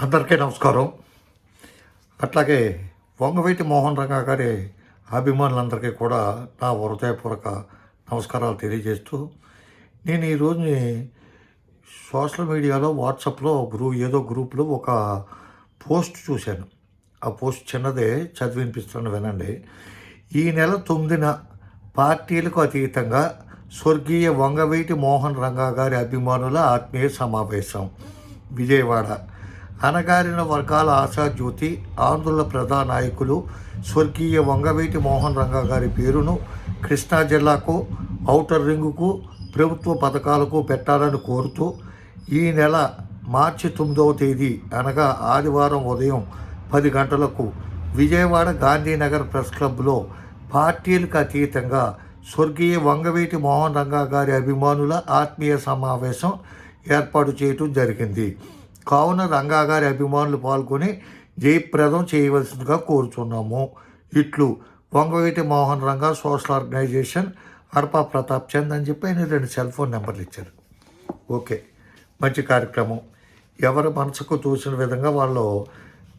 అందరికీ నమస్కారం. అట్లాగే వంగవీటి మోహన్ రంగా గారి అభిమానులందరికీ కూడా నా హృదయపూర్వక నమస్కారాలు తెలియజేస్తూ నేను ఈరోజుని సోషల్ మీడియాలో వాట్సాప్లో గ్రూ ఏదో గ్రూప్లో ఒక పోస్ట్ చూశాను. ఆ పోస్ట్ చిన్నదే చదివినిపిస్తున్నాను వినండి. ఈ నెల తొమ్మిదిన పార్టీలకు అతీతంగా స్వర్గీయ వంగవీటి మోహన్ రంగా గారి అభిమానుల ఆత్మీయ సమావేశం విజయవాడ. అణగారిన వర్గాల ఆశాజ్యోతి ఆంధ్రుల ప్రధాన నాయకులు స్వర్గీయ వంగవీటి మోహన్ రంగా గారి పేరును కృష్ణా జిల్లాకు ఔటర్ రింగుకు ప్రభుత్వ పథకాలకు పెట్టాలని కోరుతూ ఈ నెల మార్చి తొమ్మిదవ తేదీ అనగా ఆదివారం ఉదయం పది గంటలకు విజయవాడ గాంధీనగర్ ప్రెస్ క్లబ్లో పార్టీలకు అతీతంగా స్వర్గీయ వంగవీటి మోహన్ రంగా గారి అభిమానుల ఆత్మీయ సమావేశం ఏర్పాటు చేయటం జరిగింది. కావున రంగా గారి అభిమానులు పాల్గొని జయప్రదం చేయవలసిందిగా కోరుచున్నాము. ఇట్లు వంగవీటి మోహన్ రంగా సోషల్ ఆర్గనైజేషన్ అడపా ప్రతాప్ చంద్ అని చెప్పి ఆయన రెండు సెల్ ఫోన్ నెంబర్లు ఇచ్చారు. ఓకే మంచి కార్యక్రమం. ఎవరి మనసుకు తోచిన విధంగా వాళ్ళు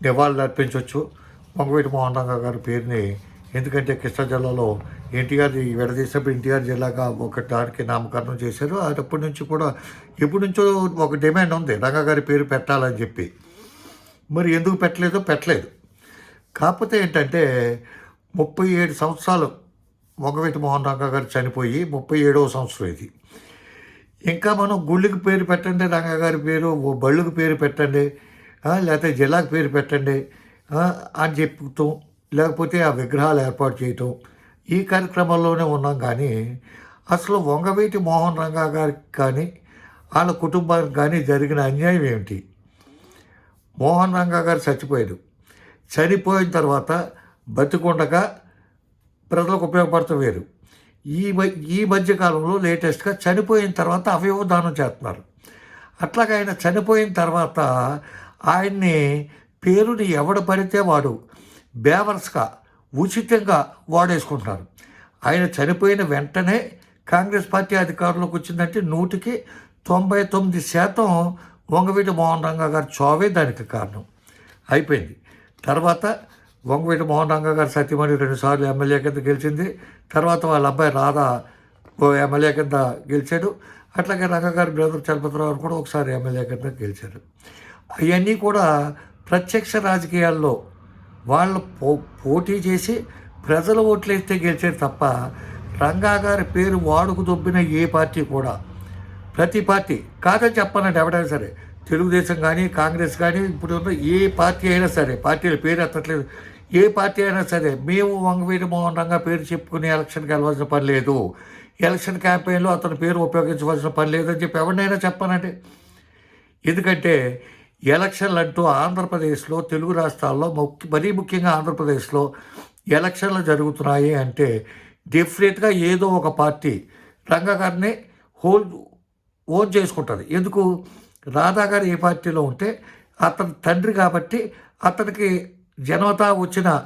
నివాళులు అర్పించవచ్చు వంగవీటి మోహన్ రంగా గారి పేరుని ఎందుకంటే కృష్ణా జిల్లాలో ఎన్టీఆర్ విడదీసినప్పుడు ఎన్టీఆర్ జిల్లాగా ఒక దానికి నామకరణం చేశారు. అప్పటి నుంచి కూడా ఎప్పటి నుంచో ఒక డిమాండ్ ఉంది. రంగా గారి పేరు పెట్టాలని చెప్పి. మరి ఎందుకు పెట్టలేదో పెట్టలేదు. కాకపోతే ఏంటంటే ముప్పై ఏడు సంవత్సరాలు మొగవీటి మోహన్ రంగా గారు చనిపోయి ముప్పై ఏడవ సంవత్సరం ఇది. ఇంకా మనం గుళ్ళకి పేరు పెట్టండి రంగా గారి పేరు ఓ బళ్ళుకి పేరు పెట్టండి లేకపోతే జిల్లాకు పేరు పెట్టండి అని చెప్తూ లేకపోతే ఆ విగ్రహాలు ఏర్పాటు చేయటం ఈ కార్యక్రమంలోనే ఉన్నాం కానీ అసలు వంగవీటి మోహన్ రంగా గారికి కానీ వాళ్ళ కుటుంబానికి కానీ జరిగిన అన్యాయం ఏమిటి? మోహన్ రంగా గారు చచ్చిపోయాడు. చనిపోయిన తర్వాత బతికుండగా ప్రజలకు ఉపయోగపడతా వేరు. ఈ మ- ఈ మధ్యకాలంలో లేటెస్ట్గా చనిపోయిన తర్వాత అవయవ దానం చేస్తున్నారు. అట్లాగే ఆయన చనిపోయిన తర్వాత ఆయన్ని పేరుని ఎవడ పడితే వాడు బేవర్స్గా ఉచితంగా వాడేసుకుంటున్నారు. ఆయన చనిపోయిన వెంటనే కాంగ్రెస్ పార్టీ అధికారంలోకి వచ్చిందంటే నూటికి తొంభై తొమ్మిది శాతం వంగవీటి మోహన్ రంగా గారి చావే దానికి కారణం. అయిపోయింది. తర్వాత వంగవీటి మోహన్ రంగా గారు సత్యమణి రెండుసార్లు ఎమ్మెల్యే కింద గెలిచింది. తర్వాత వాళ్ళ అబ్బాయి రాధా ఓ ఎమ్మెల్యే కింద గెలిచాడు. అట్లాగే రంగగారి బ్రదర్ చలపతిరావు కూడా ఒకసారి ఎమ్మెల్యే కింద గెలిచారు. అవన్నీ కూడా ప్రత్యక్ష రాజకీయాల్లో వాళ్ళు పో పోటీ చేసి ప్రజల ఓట్లు వేస్తే గెలిచారు తప్ప రంగా గారి పేరు వాడుకు దొబ్బిన ఏ పార్టీ కూడా ప్రతి పార్టీ కాదని చెప్పనండి ఎవడైనా సరే తెలుగుదేశం కానీ కాంగ్రెస్ కానీ ఇప్పుడు ఉన్న ఏ పార్టీ అయినా సరే పార్టీల పేరు ఎత్తట్లేదు. ఏ పార్టీ అయినా సరే మేము వంగవీటి మోహన్ రంగా పేరు చెప్పుకుని ఎలక్షన్కి వెళ్ళవలసిన పని లేదు. ఎలక్షన్ క్యాంపెయిన్లో అతని పేరు ఉపయోగించవలసిన పని లేదని చెప్పి ఎవరినైనా చెప్పనండి ఎందుకంటే ఎలక్షన్లు అంటూ ఆంధ్రప్రదేశ్లో తెలుగు రాష్ట్రాల్లో ముఖ్య మరీ ముఖ్యంగా ఆంధ్రప్రదేశ్లో ఎలక్షన్లు జరుగుతున్నాయి అంటే డెఫినెట్గా ఏదో ఒక పార్టీ రంగగారిని హోల్ ఓన్ చేసుకుంటుంది. ఎందుకు? రాధా గారు ఏ పార్టీలో ఉంటే అతని తండ్రి కాబట్టి అతనికి జనతా వచ్చిన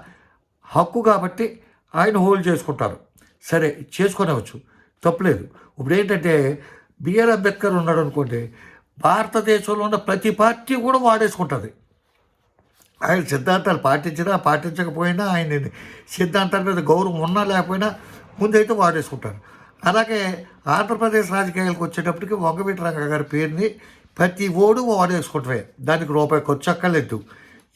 హక్కు కాబట్టి ఆయన హోల్డ్ చేసుకుంటారు. సరే చేసుకునేవచ్చు. తప్పులేదు. ఇప్పుడు ఏంటంటే బిఆర్ అంబేద్కర్ ఉన్నాడు అనుకోండి భారతదేశంలో ఉన్న ప్రతి పార్టీ కూడా వాడేసుకుంటుంది. ఆయన సిద్ధాంతాలు పాటించినా పాటించకపోయినా ఆయన సిద్ధాంతాల మీద గౌరవం ఉన్నా లేకపోయినా ముందైతే వాడేసుకుంటారు. అలాగే ఆంధ్రప్రదేశ్ రాజకీయాలకు వచ్చేటప్పటికి వంగవీటి రంగ గారి పేరుని ప్రతి ఓడు వాడేసుకుంటారు దానికి రూపాయి ఖర్చు అక్కర్లేదు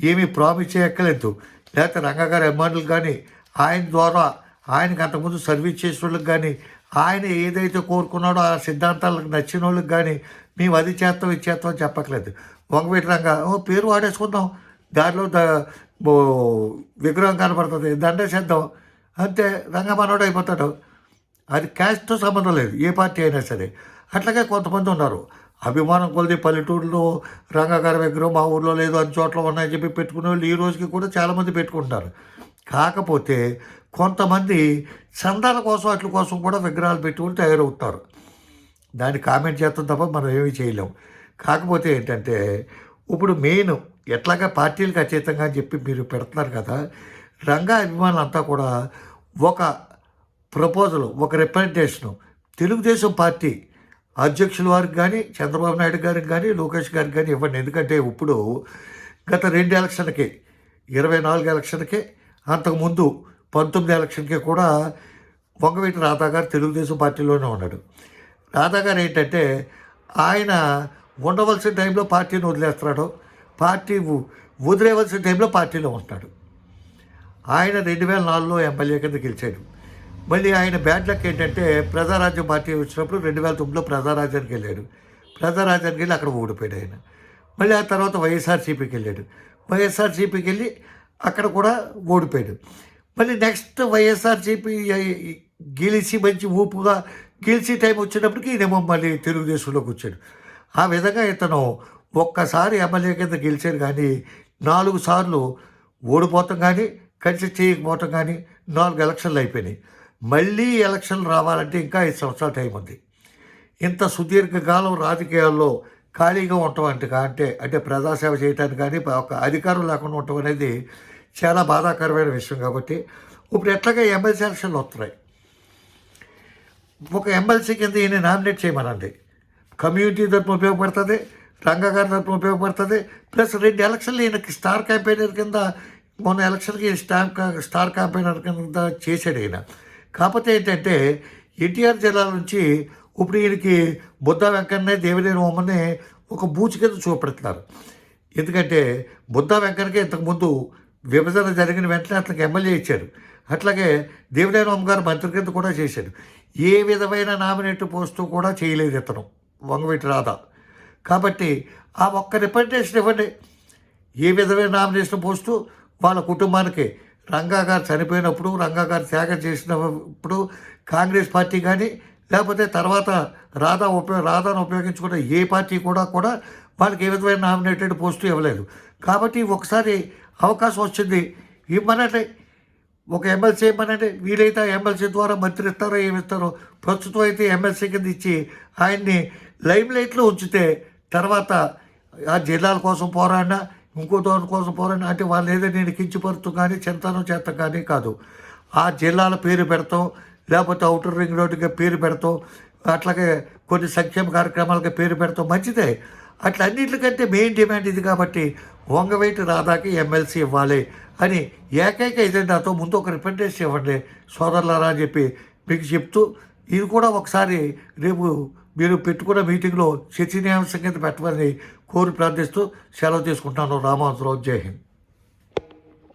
ఏమీ ప్రామిస్ చేయక్కర్లేదు. లేకపోతే రంగగారి ఎమ్మెల్యేలు కానీ ఆయన ద్వారా ఆయనకి అంతకుముందు సర్వీస్ చేసిన వాళ్ళకి కానీ ఆయన ఏదైతే కోరుకున్నాడో ఆ సిద్ధాంతాలకు నచ్చిన వాళ్ళకి కానీ మేము అది చేస్తాం ఇది చేస్తాం అని చెప్పట్లేదు వంగవీటి రంగ ఓ పేరు వాడేసుకుందాం. దారిలో ద విగ్రహం కనపడుతుంది. దండేసేద్దాం అంతే రంగమానోడు అయిపోతాడు. అది క్యాస్ట్తో సంబంధం లేదు. ఏ పార్టీ అయినా సరే. అట్లాగే కొంతమంది ఉన్నారు. అభిమానం కొలిది పల్లెటూరులో రంగగారి విగ్రహం మా ఊర్లో లేదు అన్ని చోట్ల ఉన్నాయని చెప్పి పెట్టుకునే వాళ్ళు ఈ రోజుకి కూడా చాలామంది పెట్టుకుంటారు కాకపోతే కొంతమంది చందాల కోసం వాటి కోసం కూడా విగ్రహాలు పెట్టుకుని తయారవుతారు. దాన్ని కామెంట్ చేస్తాం తప్ప మనం ఏమీ చేయలేం. కాకపోతే ఏంటంటే ఇప్పుడు మెయిన్ ఎట్లాగా పార్టీలకు అచేతంగా అని చెప్పి మీరు పెడుతున్నారు కదా రంగా అభిమానులు అంతా కూడా ఒక ప్రపోజల్ ఒక రిప్రజెంటేషను తెలుగుదేశం పార్టీ అధ్యక్షుల వారికి కానీ చంద్రబాబు నాయుడు గారికి కానీ లోకేష్ గారికి కానీ ఇవ్వండి. ఎందుకంటే ఇప్పుడు గత రెండు ఎలక్షన్లకి ఇరవై నాలుగు ఎలక్షన్కి అంతకుముందు పంతొమ్మిది ఎలక్షన్కి కూడా వంగవీటి రాధా గారు తెలుగుదేశం పార్టీలోనే ఉన్నాడు. రాధాగారు ఏంటంటే ఆయన ఉండవలసిన టైంలో పార్టీని వదిలేస్తున్నాడు. పార్టీ వదిలేవలసిన టైంలో పార్టీలో ఉంటాడు. ఆయన రెండు వేల నాలుగులో ఎమ్మెల్యే కింద గెలిచాడు. మళ్ళీ ఆయన బ్యాడ్ లక్ ఏంటంటే ప్రజారాజ్యం పార్టీ వచ్చినప్పుడు రెండు వేల తొమ్మిదిలో ప్రజారాజ్యానికి వెళ్ళాడు. ప్రజారాజ్యానికి వెళ్ళి అక్కడ ఓడిపోయాడు ఆయన. మళ్ళీ ఆ తర్వాత వైఎస్ఆర్సీపీకి వెళ్ళాడు. వైఎస్ఆర్సీపీకి వెళ్ళి అక్కడ కూడా ఓడిపోయాడు. మళ్ళీ నెక్స్ట్ వైఎస్ఆర్సీపీ గెలిచి మంచి ఊపుగా గెలిచి టైం వచ్చినప్పటికీ ఇదేమో మళ్ళీ తెలుగుదేశంలోకి వచ్చాడు. ఆ విధంగా ఇతను ఒక్కసారి ఎమ్మెల్యే కింద గెలిచాడు కానీ నాలుగు సార్లు ఓడిపోవటం కానీ కలిసి చేయకపోవటం కానీ నాలుగు ఎలక్షన్లు అయిపోయినాయి. మళ్ళీ ఎలక్షన్లు రావాలంటే ఇంకా ఐదు సంవత్సరాల టైం ఉంది. ఇంత సుదీర్ఘకాలం రాజకీయాల్లో ఖాళీగా ఉండటం అంటే అంటే అంటే ప్రజాసేవ చేయటానికి కానీ ఒక అధికారం లేకుండా ఉండటం అనేది చాలా బాధాకరమైన విషయం కాబట్టి ఇప్పుడు ఎట్లాగా ఎమ్మెల్సీ ఎలక్షన్లు వస్తున్నాయి? ఒక ఎమ్మెల్సీ కింద ఈయన నామినేట్ చేయమనండి. కమ్యూనిటీ తరపున ఉపయోగపడుతుంది రంగా గారి తరపున ఉపయోగపడుతుంది ప్లస్ రెండు ఎలక్షన్లు ఈయనకి స్టార్ క్యాంపెయినర్ కింద మొన్న ఎలక్షన్కి స్టార్ స్టార్ క్యాంపెయినర్ కింద చేశాడు ఈయన. కాకపోతే ఏంటంటే ఎన్టీఆర్ జిల్లా నుంచి ఇప్పుడు ఈయనకి బుద్ధ వెంకన్నే దేవినేని ఉమ్మని ఒక బూచి కింద చూపెడుతున్నారు. ఎందుకంటే బుద్ధ వెంకన్నకి ఇంతకుముందు విభజన జరిగిన వెంటనే అతనికి ఎమ్మెల్యే ఇచ్చారు. అట్లాగే దేవినేని గారు మంత్రి కింద కూడా చేశాడు. ఏ విధమైన నామినేట్ పోస్టు కూడా చేయలేదు ఇతను వంగవీటి రాధ. కాబట్టి ఆ ఒక్క రిప్రజెంటేషన్ ఇవ్వండి. ఏ విధమైన నామినేషన్ పోస్టు? వాళ్ళ కుటుంబానికి రంగా గారు చనిపోయినప్పుడు రంగా గారు త్యాగం చేసినప్పుడు కాంగ్రెస్ పార్టీ కానీ లేకపోతే తర్వాత రాధా ఉపయోగ రాధాను ఉపయోగించుకున్న ఏ పార్టీ కూడా కూడా వాళ్ళకి ఏ విధమైన నామినేటెడ్ పోస్టు ఇవ్వలేదు. కాబట్టి ఒకసారి అవకాశం వచ్చింది. ఇవ్వనంటే ఒక ఎమ్మెల్సీ ఏమనంటే వీలైతే ఆ ఎమ్మెల్సీ ద్వారా మంత్రి ఇస్తారో ఏమిస్తారో ప్రస్తుతం అయితే ఎమ్మెల్సీ కింద ఇచ్చి ఆయన్ని లైమ్ లైట్లో ఉంచితే తర్వాత ఆ జిల్లాల కోసం పోరాడినా ఇంకో దాని కోసం పోరాడినా అంటే వాళ్ళు ఏదో నేను కించిపరుతూ కానీ చింతనం చేత కానీ కాదు. ఆ జిల్లాల పేరు పెడతాం లేకపోతే అవుటర్ రింగ్ రోడ్డుగా పేరు పెడతాం అట్లాగే కొన్ని సంక్షేమ కార్యక్రమాలకి పేరు పెడతాం మంచిదే. అట్లా అన్నింటికంటే మెయిన్ డిమాండ్ ఇది కాబట్టి వంగవేటి రాధాకి ఎమ్మెల్సీ ఇవ్వాలి అని ఏకైక ఎజెండాతో ముందు ఒక రిప్రజెంటేషన్ ఇవ్వండి సోదరులారా అని చెప్పి మీకు చెప్తూ ఇది కూడా ఒకసారి రేపు మీరు పెట్టుకున్న మీటింగ్లో చర్చనీయాంశం కింద పెట్టమని కోరి ప్రార్థిస్తూ సెలవు తీసుకుంటాను. రామాంతరావు జై హింద్.